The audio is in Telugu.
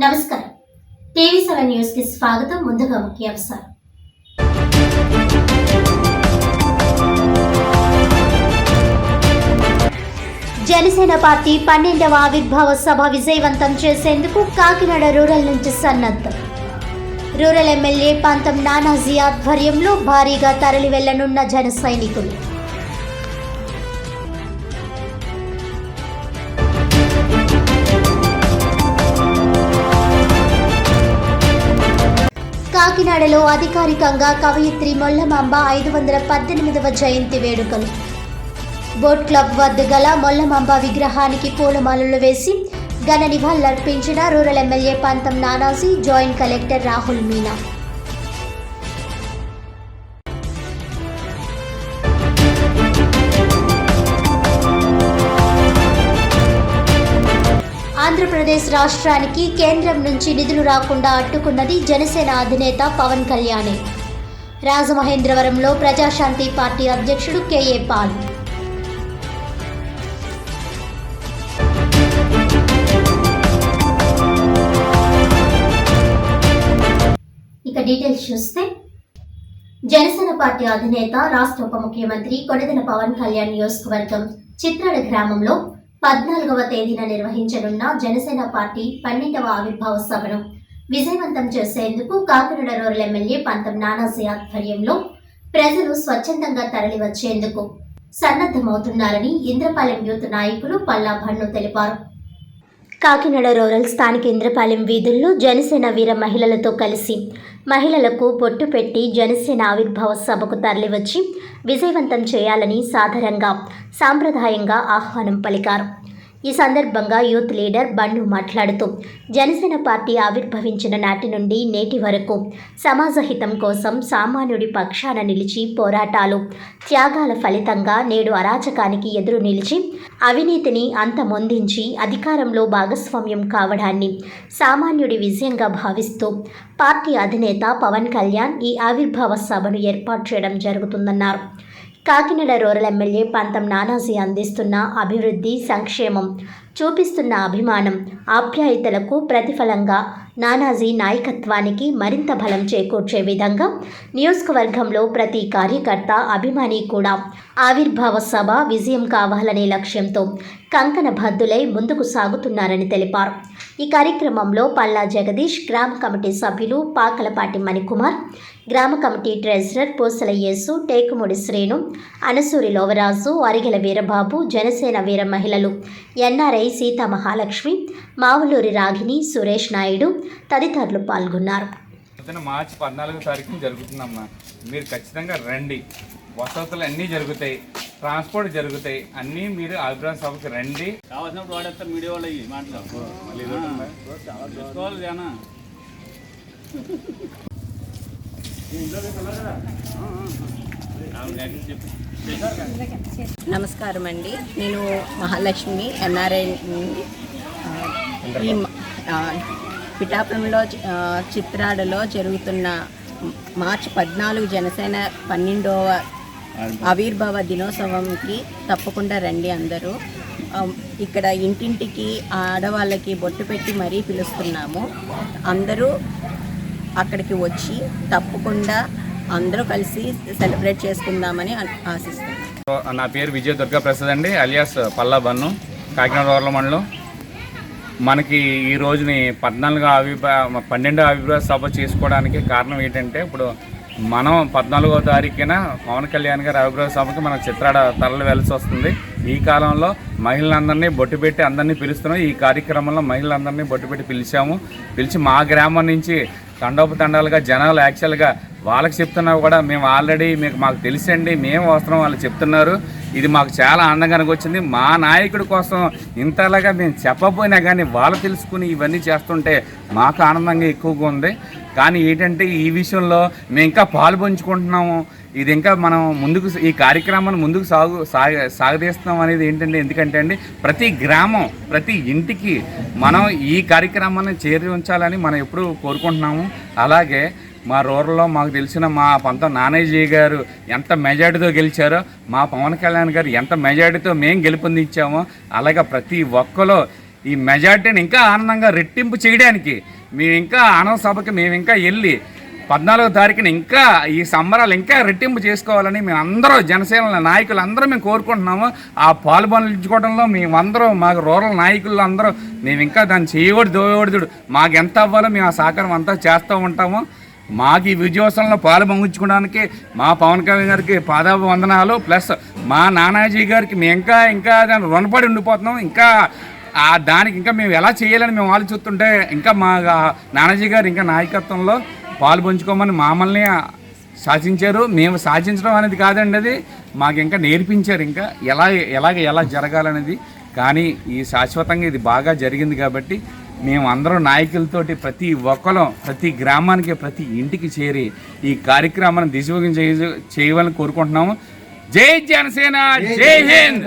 నమస్కారం. టీవీ సెవెన్ న్యూస్కి స్వాగతం. ముందుగా ముఖ్యాంశాలు జనసేన పార్టీ పన్నెండవ ఆవిర్భావ సభ విజయవంతం చేసేందుకు కాకినాడ రూరల్ నుంచి సన్నద్ధం. రూరల్ ఎమ్మెల్యే పంతం నానాజీ ఆధ్వర్యంలో భారీగా తరలి వెళ్ళనున్న జన సైనికులు. కాకినాడలో అధికారికంగా కవయిత్రి మొల్లమాంబ ఐదు వందల పద్దెనిమిదవ జయంతి వేడుకలు. బోట్ క్లబ్ వద్ద గల మొల్లమాంబ విగ్రహానికి పూలమాలలు వేసి ఘన నివాళులర్పించిన rural MLA Pantham Nanaji joint collector Rahul Meena. Andhra Pradesh రాష్ట్రానికి కేంద్రం నుంచి నిధులు రాకుండా అడ్డుకున్నది జనసేన అధినేత పవన్ కళ్యాణే. రాజమహేంద్రవరంలో ప్రజాశాంతి పార్టీ అధ్యక్షుడు కేఏ పాల్. ఇక డీటెయిల్స్ చూస్తే జనసేన పార్టీ అధినేత రాష్ట్ర ఉప ముఖ్యమంత్రి కొడెదల పవన్ కళ్యాణ్ నియోజకవర్గం చిత్రాల గ్రామంలో పద్నాలుగవ తేదీన నిర్వహించనున్న జనసేన పార్టీ పన్నెండవ ఆవిర్భావ సభను విజయవంతం చేసేందుకు కాకినాడ రూరల్ ఎమ్మెల్యే పంతం నానాజీ ఆధ్వర్యంలో ప్రజలు స్వచ్ఛందంగా తరలి వచ్చేందుకు సన్నద్ధమవుతున్నారని ఇంద్రపాలెం యూత్ నాయకులు పల్లా భన్ను తెలిపారు. కాకినాడ రూరల్ స్థానిక ఇంద్రపాలెం వీధుల్లో జనసేన వీర మహిళలతో కలిసి మహిళలకు బొట్టు పెట్టి జనసేన ఆవిర్భావ సభకు తరలివచ్చి విజయవంతం చేయాలని సాధారణంగా సాంప్రదాయంగా ఆహ్వానం పలికారు. ఈ సందర్భంగా యూత్ లీడర్ బండు మాట్లాడుతూ జనసేన పార్టీ ఆవిర్భవించిన నాటి నుండి నేటి వరకు సమాజ హితం కోసం సామాన్యుడి పక్షాన నిలిచి పోరాటాలు త్యాగాల ఫలితంగా నేడు అరాచకానికి ఎదురు నిలిచి అవినీతిని అంతమొందించి అధికారంలో భాగస్వామ్యం కావడాన్ని సామాన్యుడి విజయంగా భావిస్తూ పార్టీ అధినేత పవన్ కళ్యాణ్ ఈ ఆవిర్భావ సభను ఏర్పాటు చేయడం జరుగుతుందన్నారు. కాకినాడ రూరల్ ఎమ్మెల్యే పంతం నానాజీ అందిస్తున్న అభివృద్ధి సంక్షేమం చూపిస్తున్న అభిమానం ఆప్యాయతలకు ప్రతిఫలంగా నానాజీ నాయకత్వానికి మరింత బలం చేకూర్చే విధంగా నియోజకవర్గంలో ప్రతి కార్యకర్త అభిమాని కూడా ఆవిర్భావ సభ విజయం కావాలనే లక్ష్యంతో కంకణ బద్దులై ముందుకు సాగుతున్నారని తెలిపారు. ఈ కార్యక్రమంలో పల్లా జగదీష్ గ్రామ కమిటీ సభ్యులు పాకలపాటి మణికుమార్ గ్రామ కమిటీ ట్రెజరర్ పూసల యేసు టేకుముడి శ్రీను అనసూరి లోవరాజు అరిగెల వీరబాబు జనసేన వీర మహిళలు ఎన్ఆర్ఐ సీతా మహాలక్ష్మి మావులూరి రాగిని సురేష్ నాయుడు తదితరులు పాల్గొన్నారు. మార్చి పద్నాలుగో తారీఖున జరుగుతుందమ్మా. మీరు ఖచ్చితంగా రండి. వసతులు అన్నీ జరుగుతాయి. ట్రాన్స్పోర్ట్ జరుగుతాయి. అన్నీ మీరు అభిప్రాయ సభకి రండి. కావాల్సినప్పుడు వాడేస్తారు మీడియా వాళ్ళు అయ్యి మాటలు. తెలుసుకోవాలి జనా. నమస్కారం అండి. నేను మహాలక్ష్మి ఎన్ఆర్ఐ ఈ పిఠాపురంలో చిత్రాడలో జరుగుతున్న మార్చి పద్నాలుగు జనసేన పన్నెండవ ఆవిర్భావ దినోత్సవంకి తప్పకుండా రండి అందరూ. ఇక్కడ ఇంటింటికి ఆడవాళ్ళకి బొట్టు పెట్టి మరీ పిలుస్తున్నాము. అందరూ అక్కడికి వచ్చి తప్పకుండా అందరూ కలిసి సెలబ్రేట్ చేసుకుందామని ఆ- ఆశిస్తున్నాను నా పేరు విజయ దుర్గా ప్రసాద్ అండి అలియాస్ పల్లా బన్ను కాకినాడ రోడ్ల మండలం. మనకి ఈ రోజుని పద్నాలుగు అభిప్రాయ పన్నెండు అభిప్రాయ సభ చేసుకోవడానికి కారణం ఏంటంటే ఇప్పుడు మనం పద్నాలుగో తారీఖున పవన్ కళ్యాణ్ గారి అభిప్రాయ సభకి మనం చిత్రాడ తరలి వెళ్ళసి వస్తుంది. ఈ కాలంలో మహిళలందరినీ బొట్టు పెట్టి అందరినీ పిలుస్తున్నాం. ఈ కార్యక్రమంలో మహిళలందరినీ బొట్టు పెట్టి పిలిచాము. పిలిచి మా గ్రామం నుంచి తండోపతండాలుగా జనాలు యాక్చువల్గా వాళ్ళకి చెప్తున్నా కూడా మేము ఆల్రెడీ మీకు మాకు తెలిసండి. మేము వస్తున్నాం వాళ్ళు చెప్తున్నారు. ఇది మాకు చాలా ఆనందంగా వచ్చింది మా నాయకుడి కోసం ఇంతలాగా మేము చెప్పబోయినా కానీ వాళ్ళు తెలుసుకుని ఇవన్నీ చేస్తుంటే మాకు ఆనందంగా ఎక్కువగా ఉంది. కానీ ఏంటంటే ఈ విషయంలో మేము ఇంకా పాలు పంచుకుంటున్నాము. ఇది ఇంకా మనం ముందుకు ఈ కార్యక్రమాన్ని ముందుకు సాగు సాగ సాగదీస్తున్నాం అనేది ఏంటంటే ఎందుకంటే అండి ప్రతి గ్రామం ప్రతి ఇంటికి మనం ఈ కార్యక్రమాన్ని చేరి ఉంచాలని మనం ఎప్పుడూ కోరుకుంటున్నాము. అలాగే మా రూరల్లో మాకు తెలిసిన మా పంత నానేజీ గారు ఎంత మెజార్టీతో గెలిచారో మా పవన్ కళ్యాణ్ గారు ఎంత మెజార్టీతో మేము గెలుపొందించామో అలాగే ప్రతి ఒక్కరు ఈ మెజార్టీని ఇంకా ఆనందంగా రెట్టింపు చేయడానికి మేము ఇంకా ఆనంద సభకి మేము ఇంకా వెళ్ళి పద్నాలుగో తారీఖున ఇంకా ఈ సంబరాలు ఇంకా రెట్టింపు చేసుకోవాలని మేము అందరూ జనసేన నాయకులు అందరూ మేము కోరుకుంటున్నాము. ఆ పాల్పంచుకోవడంలో మేమందరూ మాకు రూరల్ నాయకులు అందరూ మేము ఇంకా దాన్ని చేయకూడదు దోయకూడదు మాకు ఎంత అవ్వాలో మేము ఆ సహకారం అంతా చేస్తూ ఉంటాము. మాకు ఈ విజయోత్సవంలో పాలు పొంగించుకోవడానికి మా పవన్ కళ్యాణ్ గారికి పాదాభ వందనాలు ప్లస్ మా నానాజీ గారికి మేము ఇంకా ఇంకా దాన్ని రుణపడి ఉండిపోతున్నాం. ఇంకా ఆ దానికి ఇంకా మేము ఎలా చేయాలని మేము ఆలోచిస్తుంటే ఇంకా మా నానాజీ గారు ఇంకా నాయకత్వంలో పాలు పంచుకోమని మమ్మల్ని సాధించారు మేము సాధించడం అనేది కాదండి అది. మాకు ఇంకా నేర్పించారు ఇంకా ఎలా ఎలాగ ఎలా జరగాలనేది. కానీ ఈ శాశ్వతంగా ఇది బాగా జరిగింది కాబట్టి మేము అందరం నాయకులతోటి ప్రతి ఒక్కరం ప్రతి గ్రామానికి ప్రతి ఇంటికి చేరి ఈ కార్యక్రమాన్ని దిశభగం చేయ చేయవాలని కోరుకుంటున్నాము. జై జనసేన జై హింద్!